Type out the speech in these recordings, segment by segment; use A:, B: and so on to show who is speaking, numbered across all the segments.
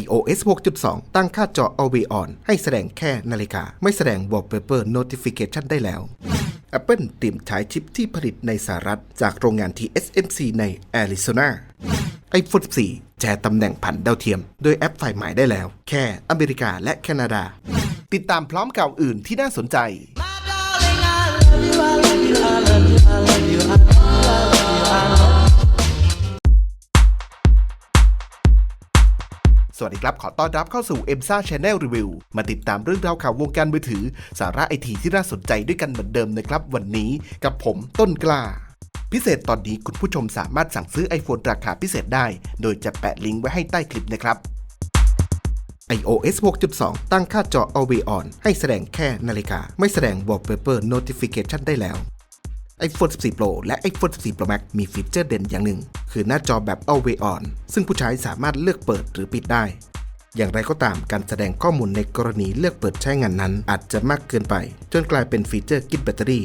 A: iOS 6.2 ตั้งค่าจอ Always On ให้แสดงแค่นาฬิกา ไม่แสดง Wallpaper Notification ได้แล้ว Apple เตรียมใช้ชิปที่ผลิตในสหรัฐ จากโรงงาน TSMC ในแอริโซนา iPhone 14แชร์ตำแหน่งผันดาวเทียม โดยแอปไฟล์หมายได้แล้ว แค่อเมริกาและแคนาดา ติดตามพร้อมข่าวอื่นที่น่าสนใจ วัสดีครับ ขอต้อนรับเข้าสู่ e m s a Channel Review มาติดตามเรื่องราวข่าววงการมือถือ สาระไอทีที่น่าสนใจด้วยกันเหมือนเดิมนะครับ วันนี้กับผมต้นกล้า พิเศษตอนนี้คุณผู้ชมสามารถสั่งซื้อ iPhone ราคาพิเศษได้ โดยจะแปะลิงก์ไว้ให้ใต้คลิปนะครับ iOS 6.2 ตั้งค่าจอ Always On ให้แสดงแค่นาฬิกา ไม่แสดง Wallpaper Notification ได้แล้ว iPhone 14 Pro และ iPhone 14 Pro Max มีฟีเจอร์เด่นอย่างหนึ่ง คือหน้าจอแบบ Always On ซึ่งผู้ใช้สามารถเลือกเปิดหรือปิดได้ อย่างไรก็ตามการแสดงข้อมูลในกรณีเลือกเปิดใช้งานนั้น อาจจะมากเกินไป จนกลายเป็นฟีเจอร์กินแบตเตอรี่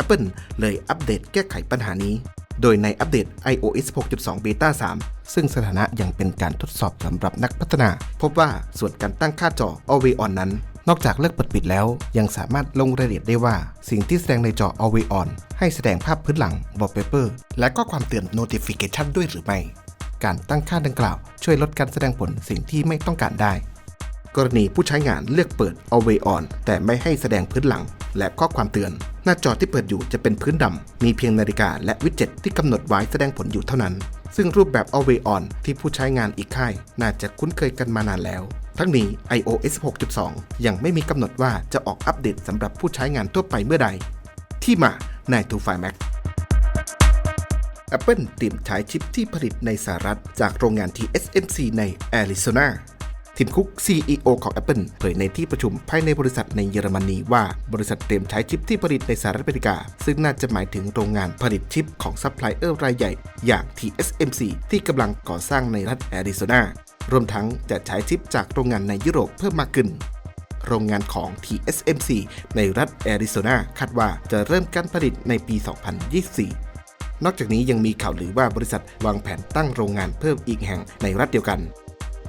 A: Apple เลยอัปเดตแก้ไขปัญหานี้ โดยในอัปเดต iOS 6.2 Beta 3 ซึ่งสถานะยังเป็นการทดสอบสำหรับนักพัฒนา พบว่าส่วนการตั้งค่าจอ Always On นั้นนอกจากเลือกเปิดปิดแล้ว ยังสามารถลงรายละเอียดได้ว่า สิ่งที่แสดงในจอ Always On ให้แสดงภาพพื้นหลัง Wallpaper และก็ความเตือน Notification ด้วยหรือไม่ การตั้งค่าดังกล่าว ช่วยลดการแสดงผลสิ่งที่ไม่ต้องการได้ กรณีผู้ใช้งานเลือกเปิด Always On แต่ไม่ให้แสดงพื้นหลัง และข้อความเตือน หน้าจอที่เปิดอยู่จะเป็นพื้นดำ มีเพียงนาฬิกาและวิดเจ็ตที่กำหนดไว้แสดงผลอยู่เท่านั้น ซึ่งรูปแบบ Always On ที่ผู้ใช้งานอีกค่าย น่าจะคุ้นเคยกันมานานแล้วทั้งนี้ iOS 6.2 ยังไม่มีกำหนดว่าจะออกอัปเดตสำหรับผู้ใช้งานทั่วไปเมื่อใด ที่มา ใน t o f i Max Apple เตรียมใช้ชิปที่ผลิตในสหรัฐ จากโรงงาน TSMC ในแอริโซนาทิมคุก CEO ของ Apple เผยในที่ประชุมภายในบริษัทในเยอรมนีว่าบริษัทเตรียมใช้ชิปที่ผลิตในสหรัฐอเมริกา ซึ่งน่าจะหมายถึงโรงงานผลิตชิปของซัพพลายเออร์รายใหญ่ อย่าง TSMC ที่กำลังก่อสร้างในรัฐแอริโซนารวมทั้งจะใช้ชิปจากโรงงานในยุโรปเพิ่มมากขึ้น โรงงานของ TSMC ในรัฐแอริโซนาคาดว่าจะเริ่มการผลิตในปี 2024นอกจากนี้ยังมีข่าวลือว่าบริษัทวางแผนตั้งโรงงานเพิ่มอีกแห่งในรัฐเดียวกัน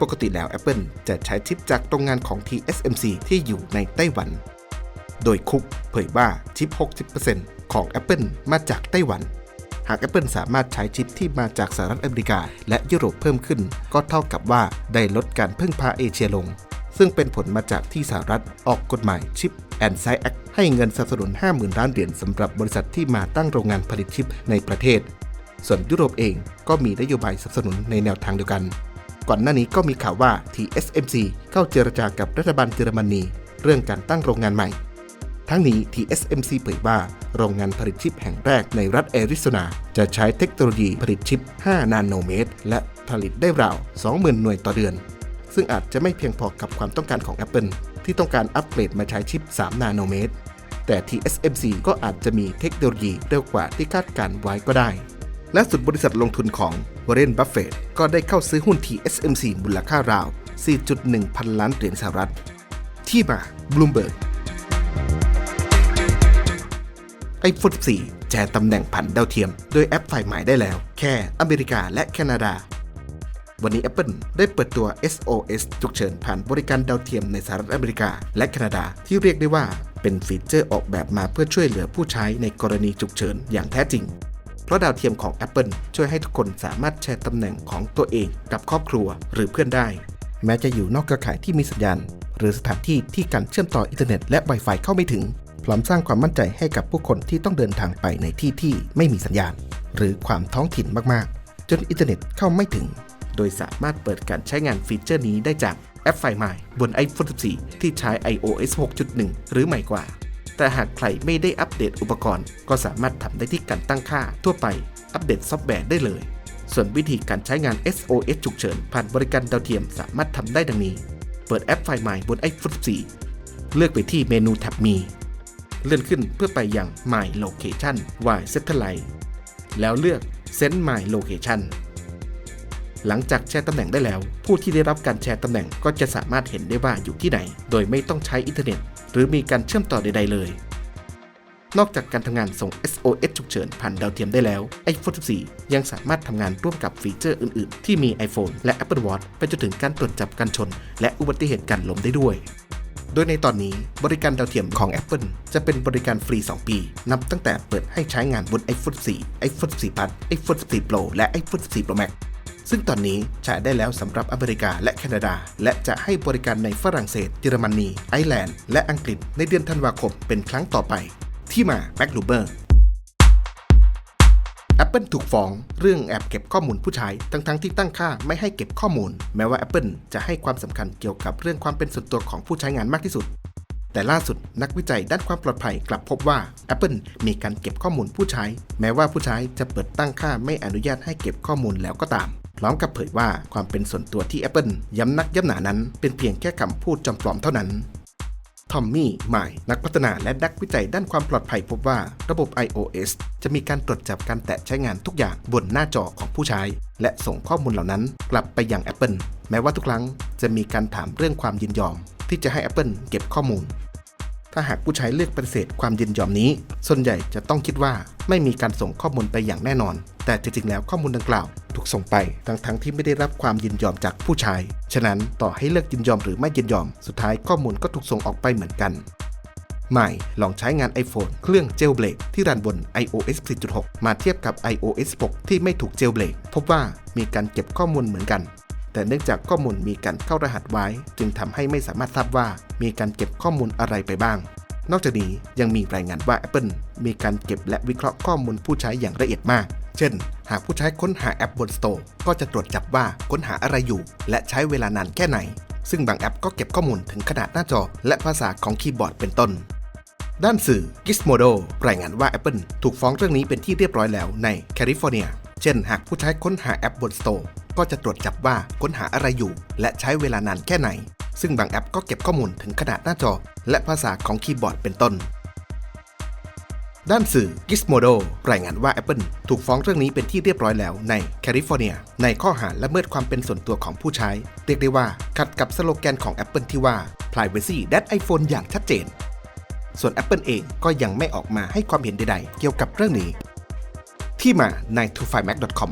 A: ปกติแล้ว Apple จะใช้ชิปจากโรงงานของ TSMC ที่อยู่ในไต้หวัน โดยคุกเผยว่าชิป 60%ของ Apple มาจากไต้หวัน หาก Apple สามารถใช้ชิปที่มาจากสหรัฐอเมริกา และยุโรปเพิ่มขึ้น ก็เท่ากับว่าได้ลดการพึ่งพาเอเชียลง ซึ่งเป็นผลมาจากที่สหรัฐออกกฎหมายชิปแอนไซแอคให้เงินสนับสนุน 50,000 ล้านเหรียญสำหรับบริษัทที่มาตั้งโรงงานผลิตชิปในประเทศ ส่วนยุโรปเองก็มีนโยบายสนับสนุนในแนวทางเดียวกัน ก่อนหน้านี้ก็มีข่าวว่า TSMC เข้าเจรจากับรัฐบาลเยอรมนีเรื่องการตั้งโรงงานใหม่ ทั้งนี้ TSMC เผยว่าโรงงานผลิตชิปแห่งแรกในรัฐแอริโซนา จะใช้เทคโนโลยีผลิตชิป 5 นาโนเมตร และผลิตได้ราว 20,000 หน่วยต่อเดือน ซึ่งอาจจะไม่เพียงพอกับความต้องการของ Apple ที่ต้องการอัปเกรดมาใช้ชิป 3 นาโนเมตร แต่ TSMC ก็อาจจะมีเทคโนโลยีเร็วกว่าที่คาดการไว้ก็ได้ และสุดบริษัทลงทุนของวอร์เรนบัฟเฟตก็ได้เข้าซื้อหุ้น TSMC มูลค่าราว 4.1 พันล้านเหรียญสหรัฐ ที่มา Bloomberg iPhone 14แชร์ตำแหน่งผันดาวเทียม โดยแอปไฟล์หมายได้แล้ว แค่อเมริกาและแคนาดา วันนี้ Apple ได้เปิดตัว SOS ฉุกเฉินผ่านบริการดาวเทียมในสหรัฐอเมริกา และแคนาดาที่เรียกได้ว่าเป็นฟีเจอร์ออกแบบมาเพื่อช่วยเหลือผู้ใช้ในกรณีฉุกเฉินอย่างแท้จริง เพราะดาวเทียมของ Apple ช่วยให้ทุกคนสามารถแชร์ตำแหน่งของตัวเองกับครอบครัวหรือเพื่อนได้ แม้จะอยู่นอกเครือข่ายที่มีสัญญาณ หรือสถานที่ที่การเชื่อมต่ออินเทอร์เน็ตและ Wi-Fi เข้าไม่ถึง พร้อมสร้างความมั่นใจให้กับผู้คนที่ต้องเดินทางไปในที่ที่ไม่มีสัญญาณ หรือความท้องถิ่นมากๆ จนอินเทอร์เน็ตเข้าไม่ถึง โดยสามารถเปิดการใช้งานฟีเจอร์นี้ได้จากแอปไฟล์ใหม่บน iPhone 14 ที่ใช้ iOS 6.1 หรือใหม่กว่า แต่หากใครไม่ได้อัปเดตอุปกรณ์ ก็สามารถทำได้ที่การตั้งค่าทั่วไปอัปเดตซอฟต์แวร์ได้เลย ส่วนวิธีการใช้งาน SOS ฉุกเฉิน ผ่านบริการดาวเทียมสามารถทำได้ดังนี้ เปิดแอปไฟล์ใหม่บน iPhone 14 เลือกไปที่เมนูแท็บมี เลื่อนขึ้นเพื่อไปยัง My Location Y Satellite แล้วเลือก Send My Location หลังจากแชร์ตำแหน่งได้แล้ว ผู้ที่ได้รับการแชร์ตำแหน่งก็จะสามารถเห็นได้ว่าอยู่ที่ไหน โดยไม่ต้องใช้อินเทอร์เน็ต หรือมีการเชื่อมต่อใด ๆ เลย นอกจากการทำงานส่ง SOS ฉุกเฉินผ่านดาวเทียมได้แล้ว iPhone 14 ยังสามารถทำงานร่วมกับฟีเจอร์อื่น ๆ ที่มี iPhone และ Apple Watch ไปจนถึงการตรวจจับการชน และอุบัติเหตุการล้มได้ด้วยโดยในตอนนี้บริการดาวเทียมของ Apple จะเป็นบริการฟรี 2 ปี นับตั้งแต่เปิดให้ใช้งานบน iPhone 4 iPhone 4 Plus iPhone 14 Pro และ iPhone 14 Pro Max ซึ่งตอนนี้ใช้ได้แล้วสำหรับอเมริกาและแคนาดา และจะให้บริการในฝรั่งเศส เยอรมนี ไอร์แลนด์ และอังกฤษในเดือนธันวาคมเป็นครั้งต่อไป ที่มา m a c l u b e r Apple ถูกฟ้องเรื่องแอบเก็บข้อมูลผู้ใช้ทั้งๆที่ตั้งค่าไม่ให้เก็บข้อมูล แม้ว่า Apple จะให้ความสำคัญเกี่ยวกับเรื่องความเป็นส่วนตัวของผู้ใช้งานมากที่สุด แต่ล่าสุดนักวิจัยด้านความปลอดภัยกลับพบว่า Apple มีการเก็บข้อมูลผู้ใช้ แม้ว่าผู้ใช้จะเปิดตั้งค่าไม่อนุญาตให้เก็บข้อมูลแล้วก็ตาม พร้อมกับเผยว่าความเป็นส่วนตัวที่ Apple ย้ำนักย้ำหนานั้น เป็นเพียงแค่คำพูดจอมปลอมเท่านั้นทอมมี่ไมายนักพัฒนาและนักวิจัยด้านความปลอดภัยพบว่าระบบ iOS จะมีการตรวจจับการแตะใช้งานทุกอย่างบนหน้าจอของผู้ใช้ และส่งข้อมูลเหล่านั้นกลับไปยัง Apple แม้ว่าทุกครั้งจะมีการถามเรื่องความยินยอม ที่จะให้ Apple เก็บข้อมูล ถ้าหากผู้ใช้เลือกปฏิเสธความยินยอมนี้ ส่วนใหญ่จะต้องคิดว่าไม่มีการส่งข้อมูลไปอย่างแน่นอน แต่จริงๆ แล้วข้อมูลดังกล่าว ถูกส่งไปทั้งทั้งๆที่ไม่ได้รับความยินยอมจากผู้ใช้ ฉะนั้นต่อให้เลือกยินยอมหรือไม่ยินยอม สุดท้ายข้อมูลก็ถูกส่งออกไปเหมือนกันใหม่ลองใช้งาน iPhone เครื่อง Jailbreak ที่รันบน iOS 10.6 มาเทียบกับ iOS 6 ที่ไม่ถูก Jailbreak พบว่ามีการเก็บข้อมูลเหมือนกัน แต่เนื่องจากข้อมูลมีการเข้ารหัสไว้ จึงทำให้ไม่สามารถทราบว่ามีการเก็บข้อมูลอะไรไปบ้าง นอกจากนี้ยังมีรายงานว่า Apple มีการเก็บและวิเคราะห์ข้อมูลผู้ใช้อย่างละเอียดมาก เช่น หากผู้ใช้ค้นหาแอปบน Store ก็จะตรวจจับว่าค้นหาอะไรอยู่ และใช้เวลานานแค่ไหน ซึ่งบางแอปก็เก็บข้อมูลถึงขนาดหน้าจอ และภาษาของคีย์บอร์ดเป็นต้นด้านสื่อ Gizmodo รายงานว่า Apple ถูกฟ้องเรื่องนี้เป็นที่เรียบร้อยแล้วในแคลิฟอร์เนีย เช่น หากผู้ใช้ค้นหาแอปบน Store ก็จะตรวจจับว่าค้นหาอะไรอยู่ และใช้เวลานานแค่ไหน ซึ่งบางแอปก็เก็บข้อมูลถึงขนาดหน้าจอ และภาษาของคีย์บอร์ดเป็นต้น ด้านสื่อ Gizmodo รายงานว่า Apple ถูกฟ้องเรื่องนี้เป็นที่เรียบร้อยแล้วในแคลิฟอร์เนีย ในข้อหาละเมิดความเป็นส่วนตัวของผู้ใช้ เรียกได้ว่าขัดกับสโลแกนของ Apple ที่ว่า Privacy that iPhone อย่างชัดเจน ส่วน Apple เองก็ยังไม่ออกมาให้ความเห็นใดๆ เกี่ยวกับเรื่องนี้ ที่มาใน t o f i m a c c o m